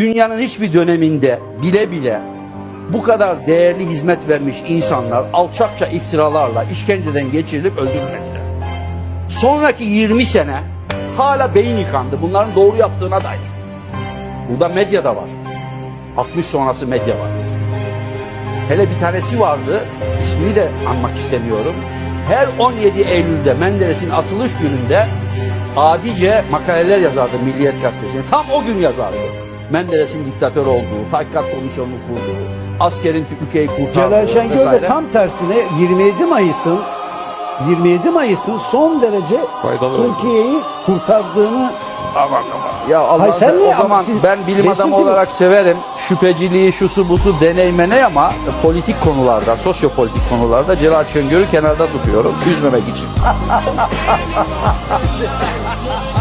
dünyanın hiçbir döneminde bile bile bu kadar değerli hizmet vermiş insanlar alçakça iftiralarla işkenceden geçirilip öldürülmediler. Sonraki 20 sene hala beyin yıkandı bunların doğru yaptığına dair. Burada medya da var. 60 sonrası medya var. Hele bir tanesi vardı, ismini de anmak istemiyorum. Her 17 Eylül'de Menderes'in asılış gününde adice makaleler yazardı Milliyet Gazetesi'ne. Tam o gün yazardı. Menderes'in diktatör olduğu, tahkikat komisyonunu kurduğu, askerin ülkeyi kurtardığı Celal Şengör de tam tersine 27 Mayıs'ın 27 Mayıs'ın son derece Faydalı Türkiye'yi kurtardığını Ya Allah Hayır, sen niye o zaman ama siz- ben bilim adamı gibi- olarak severim. Şüpheciliği, şusu busu deneyimene ama politik konularda, sosyopolitik konularda Celal Şengör'ü kenarda tutuyorum. Üzmemek için.